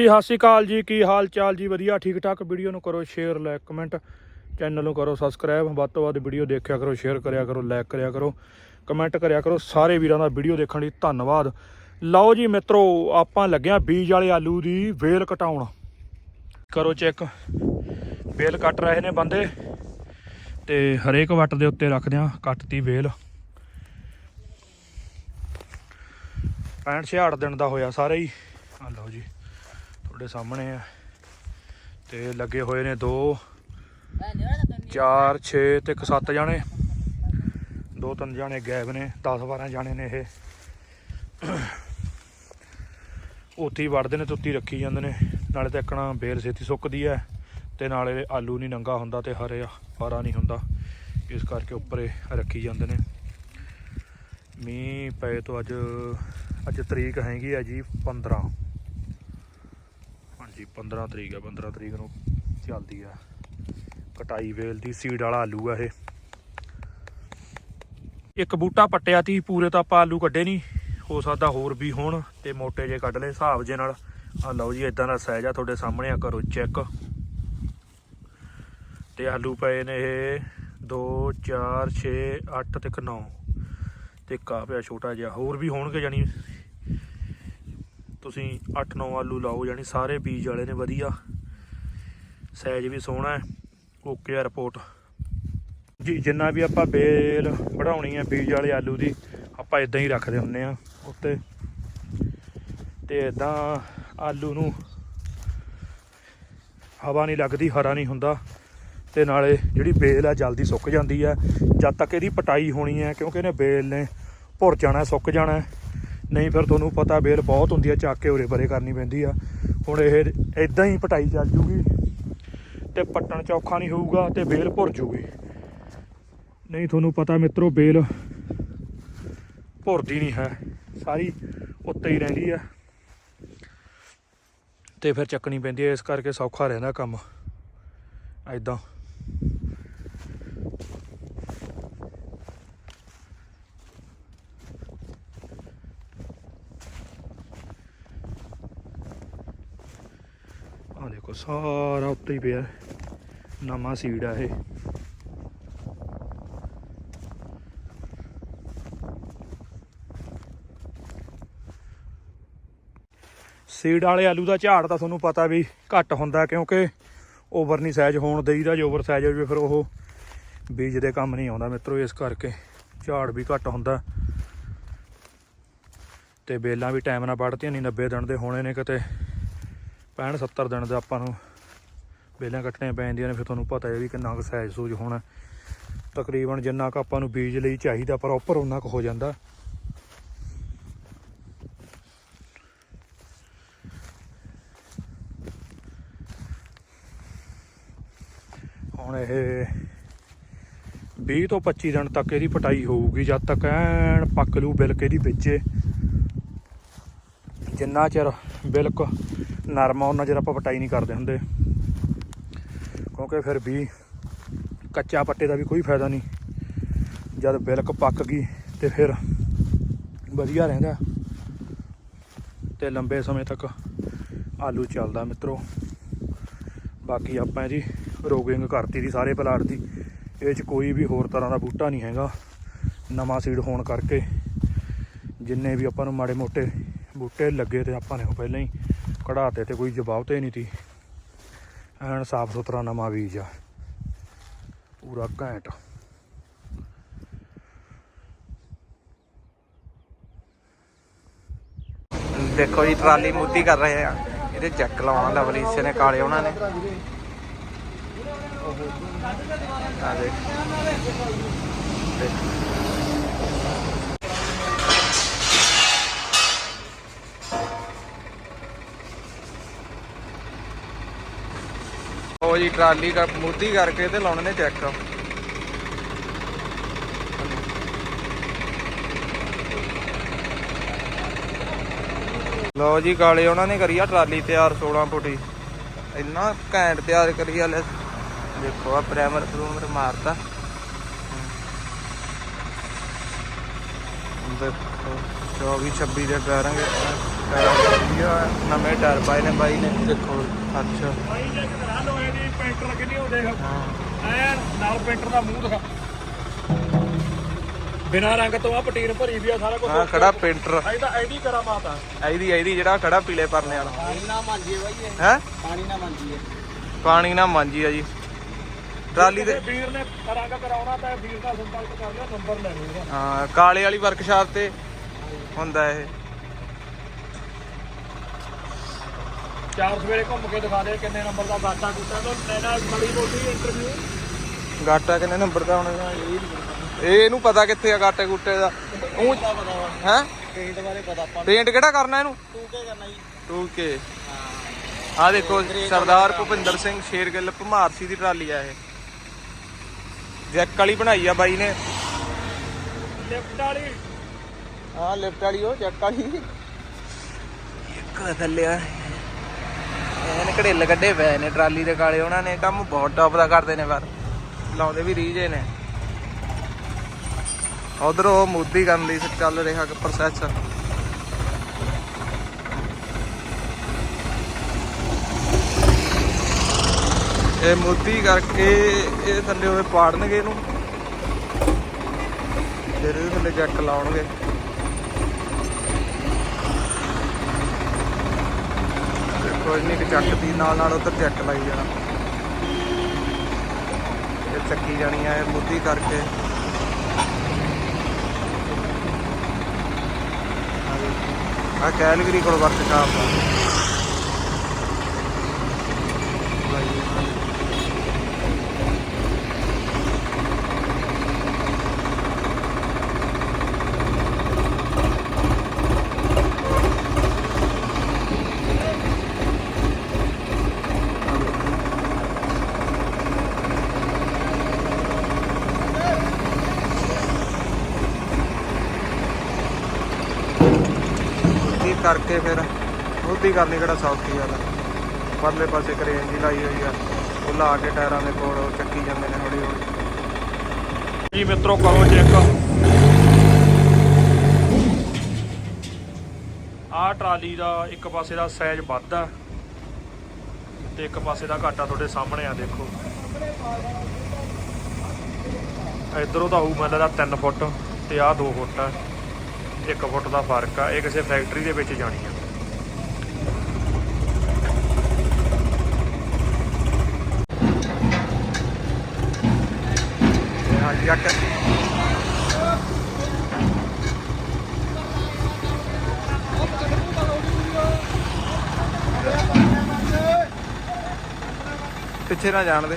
ਜੀ, ਸਤਿ ਸ਼੍ਰੀ ਅਕਾਲ ਜੀ, ਕੀ ਹਾਲ ਚਾਲ ਜੀ? ਵਧੀਆ, ਠੀਕ ਠਾਕ। ਵੀਡੀਓ ਨੂੰ ਕਰੋ ਸ਼ੇਅਰ, ਲਾਈਕ, ਕਮੈਂਟ। ਚੈਨਲ ਨੂੰ ਕਰੋ ਸਬਸਕ੍ਰਾਈਬ। ਵੱਧ ਤੋਂ ਵੱਧ ਵੀਡੀਓ ਦੇਖਿਆ ਕਰੋ, ਸ਼ੇਅਰ ਕਰਿਆ ਕਰੋ, ਲਾਈਕ ਕਰਿਆ ਕਰੋ, ਕਮੈਂਟ ਕਰਿਆ ਕਰੋ। ਸਾਰੇ ਵੀਰਾਂ ਦਾ ਵੀਡੀਓ ਦੇਖਣ ਲਈ ਧੰਨਵਾਦ। ਲਓ ਜੀ ਮਿੱਤਰੋ, ਆਪਾਂ ਲੱਗਿਆ ਬੀਜ ਵਾਲੇ ਆਲੂ ਦੀ ਵੇਲ ਕਟਾਉਣ। ਕਰੋ ਚੈੱਕ। ਵੇਲ ਕੱਟ ਰਹੇ ਨੇ ਬੰਦੇ। ਤੇ ਹਰੇਕ ਵੱਟ ਦੇ ਉੱਤੇ ਰੱਖਦੇ ਆ ਕੱਟਤੀ ਵੇਲ। 65 66 ਦਿਨ ਦਾ ਹੋਇਆ ਸਾਰੇ ਹੀ। ਆ ਲਓ ਜੀ। ਤੁਹਾਡੇ ਸਾਹਮਣੇ ਆ। ਤੇ ਲੱਗੇ ਹੋਏ ਨੇ 2 4 6 ਤੇ 7 ਜਾਣੇ। ਦੋ ਤਿੰਨ ਜਾਣੇ ਗਾਇਬ ਨੇ 10 12 ਜਾਣੇ ਨੇ ਇਹ। ਉੱਥੇ ਹੀ ਵੜਦੇ ਨੇ ਤੁੱਤੀ ਰੱਖੀ ਜਾਂਦੇ ਨੇ। ਨਾਲੇ ਤਾਂ ਇੱਕਣਾ ਬੇਲ ਛੇਤੀ ਸੁੱਕਦੀ ਹੈ ਤੇ ਨਾਲੇ ਆਲੂ ਨਹੀਂ ਨੰਗਾ ਹੁੰਦਾ ਤੇ ਹਰੇ ਹਰਾ ਨਹੀਂ ਹੁੰਦਾ। ਇਸ ਕਰਕੇ ਉੱਪਰੇ ਰੱਖੀ ਜਾਂਦੇ ਨੇ। ਮੀਂਹ ਪਏ ਤੋਂ ਅੱਜ ਅੱਜ ਤਰੀਕ ਹੈਗੀ ਆ ਜੀ 15 ਹਾਂਜੀ 15 ਤਰੀਕ ਆ 15 ਤਰੀਕ ਨੂੰ ਚੱਲਦੀ ਆ। ਕਟਾਈ ਵੇਲ ਦੀ ਸੀਡ ਵਾਲਾ ਆਲੂ ਆ ਇਹ। ਇੱਕ ਬੂਟਾ ਪੱਟਿਆ ਤੀ, ਪੂਰੇ ਤਾਂ ਆਪਾਂ ਆਲੂ ਕੱਢੇ ਨਹੀਂ ਹੋ ਸਕਦਾ ਹੋਰ ਵੀ ਹੋਣ ਤੇ ਮੋਟੇ ਜੇ ਕੱਢ ਲਏ, ਹਿਸਾਬ ਜੇ ਨਾਲ। ਆ ਲਓ ਜੀ ਇਦਾਂ ਦਾ ਸਾਈਜ਼ ਆ ਤੁਹਾਡੇ ਸਾਹਮਣੇ ਆ ਕਰੋ ਚੈੱਕ ਤੇ ਆਲੂ ਪਏ ਨੇ ਇਹ 2 4 6 8 ਤੇ 9 ਤੇ ਇੱਕ ਪਿਆ ਛੋਟਾ ਜਿਹਾ, ਹੋਰ ਵੀ ਹੋਣਗੇ ਜਾਨੀ ਤੁਸੀਂ 8-9 ਆਲੂ ਲਾਓ ਜਾਨੀ ਸਾਰੇ ਬੀਜ ਵਾਲੇ ਨੇ ਵਧੀਆ। ਸਾਈਜ਼ ਵੀ ਸੋਹਣਾ ਹੈ। ਓਕੇ ਆ ਰਿਪੋਰਟ ਜੀ, ਜਿੰਨਾ ਵੀ ਆਪਾਂ ਬੇਲ ਵਧਾਉਣੀ ਹੈ ਬੀਜ ਵਾਲੇ ਆਲੂ ਦੀ, ਆਪਾਂ ਇਦਾਂ ਹੀ ਰੱਖਦੇ ਹੁੰਨੇ ਆ ਉੱਤੇ। ਤੇ ਇਦਾਂ ਆਲੂ ਨੂੰ ਹਵਾ ਨਹੀਂ ਲੱਗਦੀ, ਹਰਾ ਨਹੀਂ ਹੁੰਦਾ। ਤੇ ਨਾਲੇ ਜਿਹੜੀ ਬੇਲ ਆ, ਜਲਦੀ ਸੁੱਕ ਜਾਂਦੀ ਆ ਜਦ ਤੱਕ ਇਹਦੀ ਪਟਾਈ ਹੋਣੀ ਹੈ, ਕਿਉਂਕਿ ਇਹਨੇ ਬੇਲ ਨੇ ਭੁਰ ਜਾਣਾ, ਸੁੱਕ ਜਾਣਾ ਨਹੀਂ, ਫਿਰ ਤੁਹਾਨੂੰ ਪਤਾ ਬੇਲ ਬਹੁਤ ਹੁੰਦੀ ਆ, ਚੱਕ ਕੇ ਉਰੇ ਪਰੇ ਕਰਨੀ ਪੈਂਦੀ ਆ। ਹੁਣ ਇਹ ਇਦਾਂ ਹੀ ਪਟਾਈ ਚੱਲ ਜੂਗੀ ਤੇ ਪੱਟਣ ਚੌਖਾ ਨਹੀਂ ਹੋਊਗਾ ਤੇ ਬੇਲ ਭੁਰ ਜੂਗੀ। ਨਹੀਂ, ਤੁਹਾਨੂੰ ਪਤਾ ਮਿੱਤਰੋ, ਬੇਲ ਭੁਰਦੀ ਨਹੀਂ ਹੈ। ਸਾਰੀ ਉੱਤੇ ਹੀ ਰਹਿੰਦੀ ਆ। ਤੇ ਫਿਰ ਚੱਕਣੀ ਪੈਂਦੀ ਹੈ ਇਸ ਕਰਕੇ ਸੌਖਾ ਰਹਿੰਦਾ ਕੰਮ। ਐਦਾਂ ਆ ਦੇਖੋ, ਸਾਰਾ ਉੱਤੇ ਹੀ ਪਿਆ ਨਵਾਂ ਸੀਡ ਆ ਇਹ। ਸੀਡ ਵਾਲੇ ਆਲੂ ਦਾ ਝਾੜ ਤਾਂ ਤੁਹਾਨੂੰ ਪਤਾ ਵੀ ਘੱਟ ਹੁੰਦਾ ਕਿਉਂਕਿ ਓਵਰ ਨਹੀਂ ਸਾਈਜ਼ ਹੋਣ ਦੇਈਦਾ, ਜੇ ਓਵਰ ਸਾਈਜ਼ ਹੋ ਜਾਵੇ ਫਿਰ ਉਹ ਬੀਜ ਦੇ ਕੰਮ ਨਹੀਂ ਆਉਂਦਾ ਮਿੱਤਰੋ, ਇਸ ਕਰਕੇ ਝਾੜ ਵੀ ਘੱਟ ਹੁੰਦਾ। ਤੇ ਬੇਲਾਂ ਵੀ ਟਾਈਮ ਨਾਲ ਵੱਢਦੀਆਂ ਨਹੀਂ 90 ਦਿਨ ਦੇ ਹੋਣੇ ਨੇ ਕਿਤੇ। 65 70 ਦਿਨ ਦਾ ਆਪਾਂ ਨੂੰ ਬੇਲਾਂ ਕੱਟਣੀਆਂ ਪੈਂਦੀਆਂ ਨੇ, ਫਿਰ ਤੁਹਾਨੂੰ ਪਤਾ ਹੈ ਵੀ ਕਿੰਨਾ ਕੁ ਸਾਈਜ਼ ਸੂਜ ਹੋਣਾ। ਤਕਰੀਬਨ ਜਿੰਨਾ ਕੁ ਆਪਾਂ ਨੂੰ ਬੀਜ ਲਈ ਚਾਹੀਦਾ ਪ੍ਰੋਪਰ ਉਹਨਾਂ ਕੁ ਹੋ ਜਾਂਦਾ। ਹੁਣ ਇਹ 20 ਤੋਂ 25 ਦਿਨ ਤੱਕ ਇਹਦੀ ਪਟਾਈ ਹੋਊਗੀ, ਜਦ ਤੱਕ ਐਨ ਪੱਕ ਲੂ ਬਿਲਕ ਇਹਦੀ ਵਿੱਚੇ। ਜਿੰਨਾ ਚਿਰ ਬਿਲਕ ਨਰਮ ਆ ਉਹਨਾਂ ਚਿਰ ਆਪਾਂ ਪਟਾਈ ਨਹੀਂ ਕਰਦੇ ਹੁੰਦੇ। ਕਿਉਂਕਿ ਫਿਰ ਵੀ ਕੱਚਾ ਪੱਟੇ ਦਾ ਵੀ ਕੋਈ ਫਾਇਦਾ ਨਹੀਂ। ਜਦ ਬਿਲਕ ਪੱਕ ਗਈ ਤੇ ਫਿਰ ਵਧੀਆ ਰਹਿੰਦਾ। ਤੇ ਲੰਬੇ ਸਮੇਂ ਤੱਕ ਆਲੂ ਚੱਲਦਾ ਮਿੱਤਰੋ। ਬਾਕੀ ਆਪਾਂ ਇਹਦੀ ਰੋਗਿੰਗ ਕਰਤੀ ਦੀ ਸਾਰੇ ਪਲਾਟ ਦੀ। ਇਹ ਚ ਕੋਈ ਵੀ ਹੋਰ ਤਰ੍ਹਾਂ ਦਾ ਬੂਟਾ ਨਹੀਂ ਹੈਗਾ। ਨਵਾਂ ਸੀਡ ਹੋਣ ਕਰਕੇ ਜਿੰਨੇ ਵੀ ਆਪਾਂ ਨੂੰ ਮਾੜੇ ਮੋਟੇ ਬੂਟੇ ਲੱਗੇ ਤੇ ਆਪਾਂ ਨੇ ਉਹ ਪਹਿਲਾਂ ਹੀ ਕਢਾਤੇ ਤੇ ਕੋਈ ਜਵਾਬ ਤੇ ਨਹੀਂ ਤੀ। ਐਨ ਸਾਫ਼ ਸੁਥਰਾ ਨਵਾਂ ਬੀਜ ਆ। ਪੂਰਾ ਘੈਂਟ। ਦੇਖੋ ਜੀ, ਟਰਾਲੀ ਮੁੱਦੀ ਕਰ ਰਹੇ ਆ। ਇਹਦੇ ਚੈੱਕ ਲਾਉਣਾ ਲਵਲੀ ਇਸੇ ਨੇ, ਕਾਲੇ ਉਹਨਾਂ ਨੇ। ਆ ਦੇਖ। ਦੇਖ। ਜੀ, ਟਰਾਲੀ ਕਰ, ਮੁੱਦੀ ਕਰਕੇ ਤੇ ਲਾਉਣੇ ਨੇ ਚੈੱਕ ਲਓ ਜੀ ਕਾਲੇ ਉਹਨਾਂ ਨੇ ਕਰੀ ਆ ਟਰਾਲੀ ਤਿਆਰ 16 ਫੁੱਟੀ ਇੰਨਾ ਘੈਂਟ ਤਿਆਰ ਕਰੀ ਆ ਲੈ। ਦੇਖੋ ਆ ਪ੍ਰਾਈਮਰ ਪ੍ਰੂਮਰ ਮਾਰਤਾ। ਦੇਖੋ 24 26 ਦੇ ਕਰਾਂਗੇ ਵਧੀਆ ਨਵੇਂ ਟਾਇਰ ਪਾਏ ਨੇ ਬਾਈ ਨੇ ਦੇਖੋ ਅੱਛਾ। ਭਾਈ ਜੇ ਕਰਾ ਲੋਹੇ ਦੀ ਪੈਂਟਰ ਕਿੰਨੀ ਉਹ ਦੇਖ ਹਾਂ ਐਨ ਨਾਲ ਪੈਂਟਰ ਦਾ ਮੂੰਹ ਦਿਖਾ ਬਿਨਾ ਰੰਗ ਤੋਂ ਆ ਪਟੀਨ ਭਰੀ ਵੀ ਆ ਸਾਰਾ ਕੁਝ ਹਾਂ ਖੜਾ ਪੇਂਟਰ। ਇਹਦਾ ਆਈਡੀ ਕਰਾ ਮਾਤਾ। ਇਹਦੀ ਇਹਦੀ ਜਿਹੜਾ ਖੜਾ ਪੀਲੇ ਪਰਨੇ ਵਾਲਾ। ਪਾਣੀ ਨਾ ਮਾਂਜੀਏ ਬਾਈ ਇਹ। ਹੈ? ਪਾਣੀ ਨਾ ਮਾਂਜੀਏ। ਪਾਣੀ ਨਾ ਮਾਂਜੀ ਆ ਜੀ। ਟਰਾਲੀ ਦੇ ਵੀਰ ਨੇ ਰੰਗ ਕਰਾਉਣਾ ਤਾਂ ਵੀਰ ਦਾ ਸੰਪਰਕ ਕਰ ਲਿਆ ਨੰਬਰ ਲੈ ਲਓ ਹਾਂ ਕਾਲੇ ਵਾਲੀ ਵਰਕਸ਼ਾਪ ਤੇ ਹੁੰਦਾ ਇਹ। ਚਾਰ ਸਵੇਰੇ ਘੁੰਮ ਕੇ ਦਿਖਾ ਦੇ ਕਿੰਨੇ ਨੰਬਰ ਦਾ ਬਾਟਾ ਕੁੱਤਾ ਤੋਂ ਲੈਣਾ ਬੜੀ ਮੋਟੀ ਇੰਟਰਵਿਊ ਗਾਟਾ ਕਿੰਨੇ ਨੰਬਰ ਦਾ ਹੋਣਾ? ਇਹ ਇਹਨੂੰ ਪਤਾ ਕਿੱਥੇ ਆ ਗਾਟੇ ਗੁੱਟੇ ਦਾ? ਉਹ ਪਤਾ ਪਤਾ ਵਾ। ਹੈ? ਪੇਂਟ ਬਾਰੇ ਪਤਾ ਆਪਾਂ ਪੇਂਟ ਕਿਹੜਾ ਕਰਨਾ ਇਹਨੂੰ? ਤੂੰ ਕੀ ਕਰਨਾ ਜੀ? ਟੂ ਕੇ? ਆ ਦੇਖੋ ਸਰਦਾਰ ਭੁਪਿੰਦਰ ਸਿੰਘ ਸ਼ੇਰਗਿੱਲ ਭਮਾਰਸੀ ਦੀ ਟਰਾਲੀ ਆ ਇਹ। ਜੈਕ ਵਾਲੀ ਬਣਾਈ ਆ ਬਾਈ ਨੇ। ਲਿਫਟ ਵਾਲੀ। ਹਾਂ ਲਿਫਟ ਵਾਲੀ ਉਹ ਜੈਕ ਵਾਲੀ। ਇੱਕ ਥੱਲੇ ਆ। ਇਹਨੇ ਘੜੇਲ ਕੱਢੇ ਪਏ ਨੇ, ਟਰਾਲੀ ਦੇ ਕਾਲੇ ਉਹਨਾਂ ਨੇ, ਕੰਮ ਬਹੁਤ ਟੌਪ ਦਾ ਕਰਦੇ ਨੇ ਪਰ, ਲਾਉਂਦੇ ਵੀ ਰੀਜੇ ਨੇ। ਉਧਰ ਉਹ ਮੋਦੀ ਕਰਨ ਲਈ ਚੱਲ ਰਿਹਾ ਪ੍ਰੋਸੈਸ ਇਹ ਮੋਦੀ ਕਰਕੇ ਇਹ ਥੱਲੇ ਉਹਦੇ ਪਾੜਨਗੇ ਇਹਨੂੰ। ਫਿਰ ਇਹਦੇ ਥੱਲੇ ਜੈਕ ਲਾਉਣਗੇ। ਦੇਖੋ ਇੰਨੀ ਚੱਕ ਦੀ ਨਾਲ ਨਾਲ ਉਧਰ ਜੈਕ ਲਾਈ ਜਾਣਾ। ਇਹ ਚੱਕੀ ਜਾਣੀ ਆ, ਇਹ ਮੁੱਦੀ ਕਰਕੇ। ਆ ਕੈਲਗਰੀ ਕੋਲ ਵਰਕਸ਼ਾਪ ਆ ਲਾਈ ਜਾਣਾ। ਇਹ ਕਰਕੇ ਫਿਰ ਉਹਦੀ ਕਰਨੀ ਕਿਹੜਾ ਸੌਖੀ ਗੱਲ। ਆ ਪਰਲੇ ਪਾਸੇ ਕਰੇਨ ਜੀ ਲਾਈ ਹੋਈ ਆ, ਉਹ ਲਾ ਕੇ ਟਾਇਰਾਂ ਦੇ ਕੋਲ ਚੱਕੀ ਜਾਂਦੇ ਨੇ ਹੌਲੀ ਹੌਲੀ। ਜੀ ਮਿੱਤਰੋ, ਕਰੋ ਚੈੱਕ। ਆਹ ਟਰਾਲੀ ਦਾ ਇੱਕ ਪਾਸੇ ਦਾ ਸਾਈਜ਼ ਵੱਧ ਆ ਤੇ ਇੱਕ ਪਾਸੇ ਦਾ ਘਾਟਾ ਤੁਹਾਡੇ ਸਾਹਮਣੇ ਆ, ਦੇਖੋ। ਇਧਰੋਂ ਤਾਂ ਹੋਊ ਮੈਨੂੰ ਲੱਗਦਾ 3 ਫੁੱਟ ਤੇ ਆਹ 2 ਫੁੱਟ ਆ। 1 ਫੁੱਟ ਦਾ ਫ਼ਰਕ ਆ, ਇਹ ਕਿਸੇ ਫੈਕਟਰੀ ਦੇ ਵਿੱਚ ਜਾਣੀ ਆ। ਤੇ ਹਾਂ ਪਿੱਛੇ ਨਾ ਜਾਣ ਦੇ।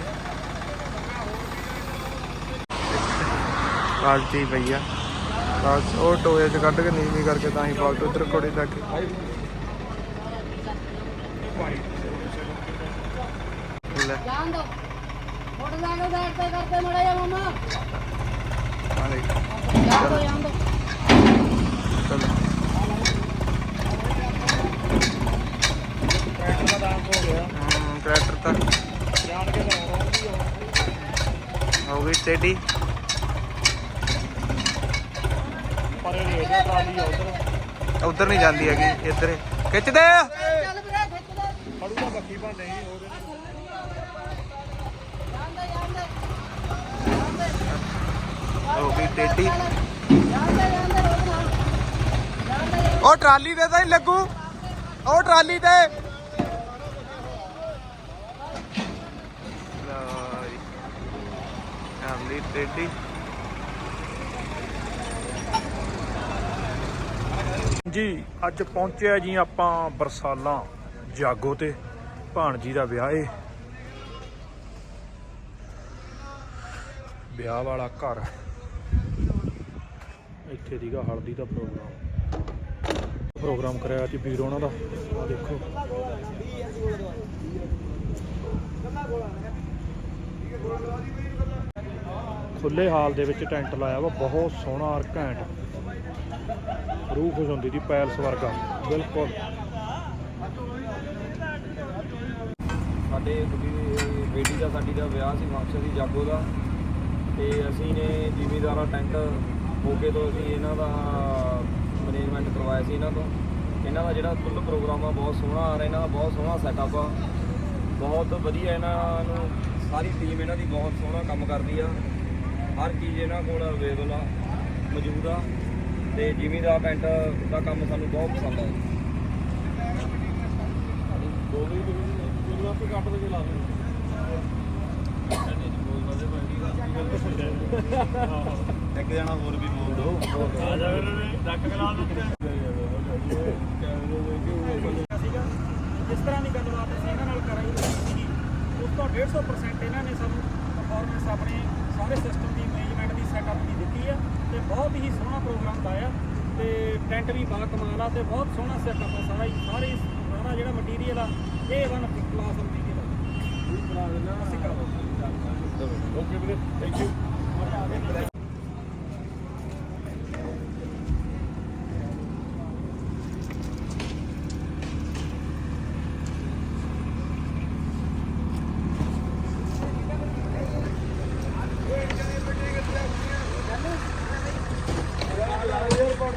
ਪਾਲਟੀ ਭਈਆ ਬਸ ਉਹ ਟੋਏ ਚ ਕੱਢ ਕੇ ਨੀਵੀਂ ਕਰਕੇ ਤਾਂ ਹੀ ਪਾਲਟ ਉਧਰ ਕੋੜੀ ਤੱਕ ਲੈ। ਜਾਣ ਦੋ। ਮੋਟਰਸਾਈਕਲ ਸਾਈਡ ਤੇ ਕਰਦੇ ਮੜਾ ਜਾ ਮਮਾ। ਆ ਲੈ। ਜਾਣ ਦੋ ਜਾਣ ਦੋ। ਚਲੋ। ਟਰੈਕਟਰ ਦਾ ਦਾਮ ਹੋ ਗਿਆ ਹਮ, ਟਰੈਕਟਰ ਤਾਂ। ਜਾਣ ਕੇ ਲਾਉਣਾ ਹੋ ਗਈ ਟੇਡੀ ਪਰ ਇਹ ਰੇਟ ਦਾ ਟਰਾਲੀ ਆ ਉਧਰ ਉਧਰ ਨਹੀਂ ਜਾਂਦੀ ਹੈਗੀ, ਇੱਧਰ ਖਿੱਚਦੇ ਖਿੱਚ ਚੱਲ ਵੀਰੇ ਖਿੱਚ ਦੇ। ਫੜੂ ਬੱਕੀ ਭਾਂਡੇ ਹੀ ਉਹਦੇ ਜਾਣ ਦੇ ਹੋ ਗਈ ਟੇਡੀ ਜਾਣ ਦੇ ਰੋਕ ਨਾ ਜਾਣ ਉਹ ਟਰਾਲੀ ਤੇ ਤਾਂ ਹੀ ਲੱਗੂ। ਉਹ ਟਰਾਲੀ ਤੇ ਟਰਾਲੀ ਟੇਡੀ ਜੀ ਅੱਜ ਪਹੁੰਚਿਆ ਜੀ ਆਪਾਂ ਬਰਸਾਲਾਂ ਜਾਗੋ ਤੇ। ਭਾਣਜੀ ਦਾ ਵਿਆਹ ਏ। ਵਿਆਹ ਵਾਲਾ ਘਰ। ਇੱਥੇ ਦੀਗਾ ਹਲਦੀ ਦਾ ਪ੍ਰੋਗਰਾਮ। ਪ੍ਰੋਗਰਾਮ ਕਰਿਆ ਜੀ ਵੀਰ ਉਹਨਾਂ ਦਾ। ਆ ਦੇਖੋ। ਖੁੱਲੇ ਹਾਲ ਦੇ ਵਿੱਚ ਟੈਂਟ ਲਾਇਆ ਵਾ, ਬਹੁਤ ਸੋਹਣਾ ਔਰ ਘੈਂਟ। ਰੂਹ ਖੁਸ਼ ਹੁੰਦੀ ਦੀ ਪੈਲਸ ਵਰਗਾ, ਬਿਲਕੁਲ। ਸਾਡੇ ਬੇਟੀ ਦਾ, ਸਾਡੀ ਦਾ ਵਿਆਹ ਸੀ ਮਾਕਸਰ ਦੀ ਜਾਗੋ ਦਾ। ਤੇ ਅਸੀਂ ਨੇ ਜ਼ਿਮੀਦਾਰਾ ਟੈਂਟ ਮੋਗੇ ਤੋਂ ਅਸੀਂ ਇਹਨਾਂ ਦਾ ਮੈਨੇਜਮੈਂਟ ਕਰਵਾਇਆ ਸੀ ਇਹਨਾਂ ਤੋਂ। ਇਹਨਾਂ ਦਾ ਜਿਹੜਾ ਫੁੱਲ ਪ੍ਰੋਗਰਾਮ ਆ, ਬਹੁਤ ਸੋਹਣਾ ਆ ਰਿਹਾ, ਇਹਨਾਂ ਦਾ ਬਹੁਤ ਸੋਹਣਾ ਸੈਟਅਪ ਆ। ਬਹੁਤ ਵਧੀਆ ਇਹਨਾਂ ਨੂੰ, ਸਾਰੀ ਟੀਮ ਇਹਨਾਂ ਦੀ ਬਹੁਤ ਸੋਹਣਾ ਕੰਮ ਕਰਦੀ ਆ। ਹਰ ਚੀਜ਼ ਇਹਨਾਂ ਕੋਲ ਅਵੇਲੇਬਲ ਆ ਮੌਜੂਦ ਆ ਤੇ ਜਿਮੀ ਦਾ ਪੈਂਟ ਦਾ ਕੰਮ ਸਾਨੂੰ ਬਹੁਤ ਪਸੰਦ ਆ। ਦੇ ਇੱਕ ਜਣਾ ਹੋਰ ਵੀ ਬੋਲ ਦੋ। ਸੀਗਾ ਜਿਸ ਤਰ੍ਹਾਂ ਦੀ ਗੱਲਬਾਤ ਅਸੀਂ ਇਹਨਾਂ ਨਾਲ ਕਰਾਈ ਸੀ ਉਸ ਤੋਂ 150% ਇਹਨਾਂ ਨੇ ਸਾਨੂੰ ਪਰਫਾਰਮੈਂਸ ਆਪਣੇ ਸਾਰੇ ਸਿਸਟਮ ਦੀ ਮੈਨੇਜਮੈਂਟ ਦੀ ਸੈਟਅਪ ਦੀ ਦਿੱਤੀ ਆ ਤੇ ਬਹੁਤ ਹੀ ਸੋਹਣਾ ਪ੍ਰੋਗਰਾਮ ਲਾਇਆ ਤੇ ਟੈਂਟ ਵੀ ਬਾ ਕਮਾਲ ਆ ਤੇ ਬਹੁਤ ਸੋਹਣਾ ਸੈਟਅਪ ਆ ਸਾਰਾ ਹੀ ਸਾਰੇ ਸਾਰਾ ਜਿਹੜਾ ਮਟੀਰੀਅਲ ਆ ਇਹ ਵਨ ਕਲਾਸ ਮਟੀਰੀਅਲ ਆ ਓਕੇ ਵੀਰੇ ਥੈਂਕ ਯੂ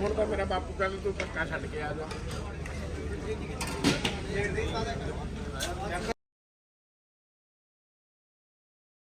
ਹੁਣ ਤਾਂ ਮੇਰਾ ਬਾਪੂ ਕਹਿੰਦਾ ਤੂੰ ਪੱਕਾ ਛੱਡ ਕੇ ਆ ਜਾ।